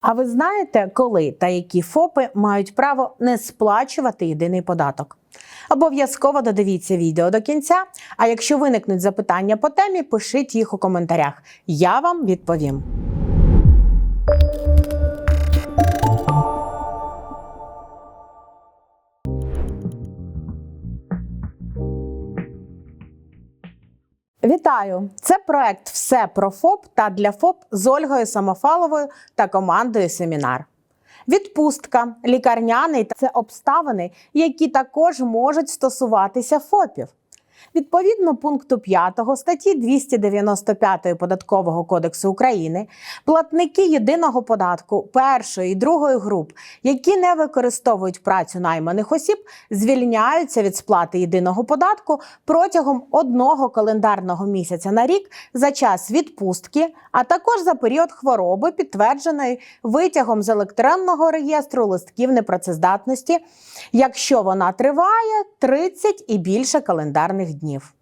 А ви знаєте, коли та які ФОПи мають право не сплачувати єдиний податок? Обов'язково додивіться відео до кінця. А якщо виникнуть запитання по темі, пишіть їх у коментарях. Я вам відповім. Вітаю! Це проект Все про ФОП та для ФОП з Ольгою Самофаловою та командою Семінар. Відпустка, лікарняний це обставини, які також можуть стосуватися ФОПів. Відповідно пункту 5 статті 295 Податкового кодексу України платники єдиного податку першої і другої груп, які не використовують працю найманих осіб, звільняються від сплати єдиного податку протягом одного календарного місяця на рік за час відпустки, а також за період хвороби, підтвердженої витягом з електронного реєстру листків непрацездатності, якщо вона триває 30 і більше календарних днів.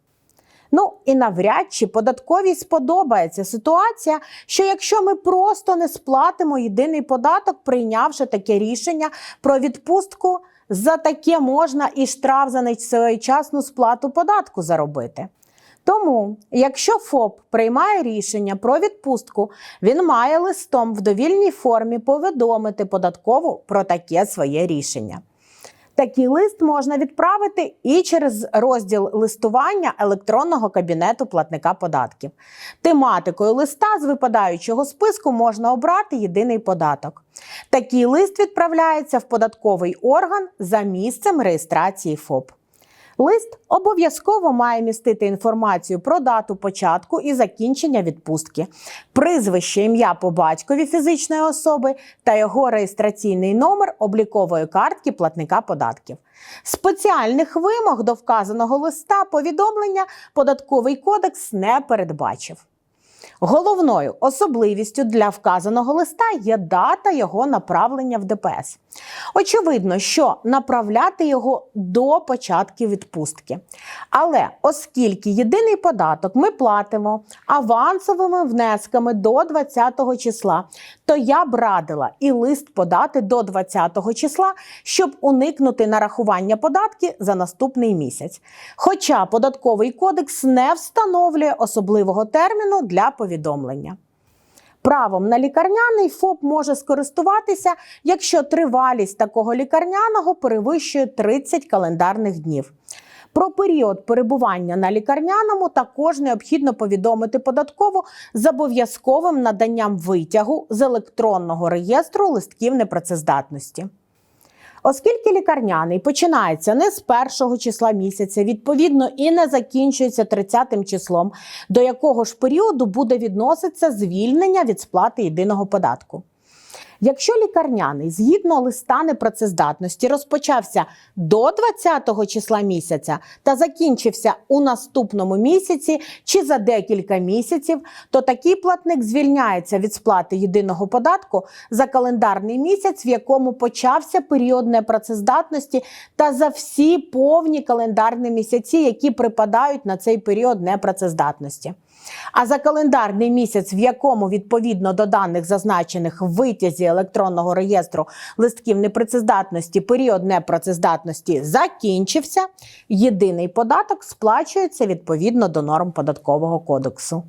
Ну і навряд чи податковій сподобається ситуація, що якщо ми просто не сплатимо єдиний податок, прийнявши таке рішення про відпустку, за таке можна і штраф за несвоєчасну сплату податку заробити. Тому, якщо ФОП приймає рішення про відпустку, він має листом в довільній формі повідомити податкову про таке своє рішення. Такий лист можна відправити і через розділ листування електронного кабінету платника податків. Тематикою листа з випадаючого списку можна обрати єдиний податок. Такий лист відправляється в податковий орган за місцем реєстрації ФОП. Лист обов'язково має містити інформацію про дату початку і закінчення відпустки, прізвище, ім'я по батькові фізичної особи та його реєстраційний номер облікової картки платника податків. Спеціальних вимог до вказаного листа повідомлення податковий кодекс не передбачив. Головною особливістю для вказаного листа є дата його направлення в ДПС. Очевидно, що направляти його до початку відпустки. Але оскільки єдиний податок ми платимо авансовими внесками до 20 числа, то я б радила і лист подати до 20 числа, щоб уникнути нарахування податків за наступний місяць. Хоча податковий кодекс не встановлює особливого терміну для повідомлення. Правом на лікарняний ФОП може скористуватися, якщо тривалість такого лікарняного перевищує 30 календарних днів. Про період перебування на лікарняному також необхідно повідомити податково з обов'язковим наданням витягу з електронного реєстру листків непрацездатності. Оскільки лікарняний починається не з першого числа місяця, відповідно, і не закінчується 30 числом, до якого ж періоду буде відноситися звільнення від сплати єдиного податку. Якщо лікарняний згідно листа непрацездатності розпочався до 20 числа місяця та закінчився у наступному місяці чи за декілька місяців, то такий платник звільняється від сплати єдиного податку за календарний місяць, в якому почався період непрацездатності, та за всі повні календарні місяці, які припадають на цей період непрацездатності. А за календарний місяць, в якому відповідно до даних зазначених в витязі електронного реєстру листків непрацездатності, період непрацездатності закінчився, єдиний податок сплачується відповідно до норм податкового кодексу.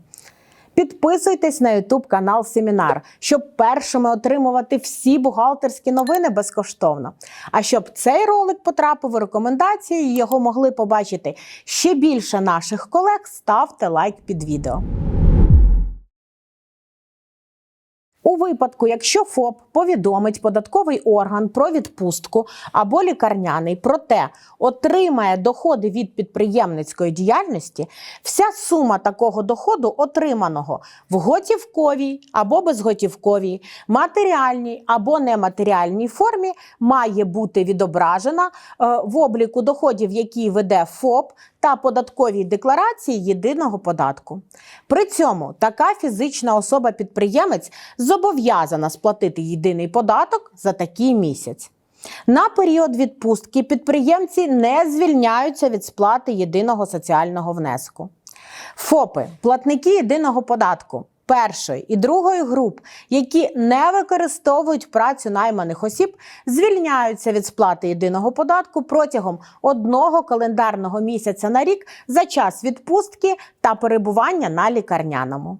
Підписуйтесь на YouTube канал Семінар, щоб першими отримувати всі бухгалтерські новини безкоштовно. А щоб цей ролик потрапив у рекомендації його могли побачити ще більше наших колег, ставте лайк під відео. У випадку, якщо ФОП повідомить податковий орган про відпустку або лікарняний, проте отримає доходи від підприємницької діяльності, вся сума такого доходу, отриманого в готівковій або безготівковій, матеріальній або нематеріальній формі, має бути відображена е, в обліку доходів, які веде ФОП та податковій декларації єдиного податку. При цьому така фізична особа-підприємець зобов'язана сплатити єдиний податок за такий місяць. На період відпустки підприємці не звільняються від сплати єдиного соціального внеску. ФОПи, платники єдиного податку, першої і другої груп, які не використовують працю найманих осіб, звільняються від сплати єдиного податку протягом одного календарного місяця на рік за час відпустки та перебування на лікарняному.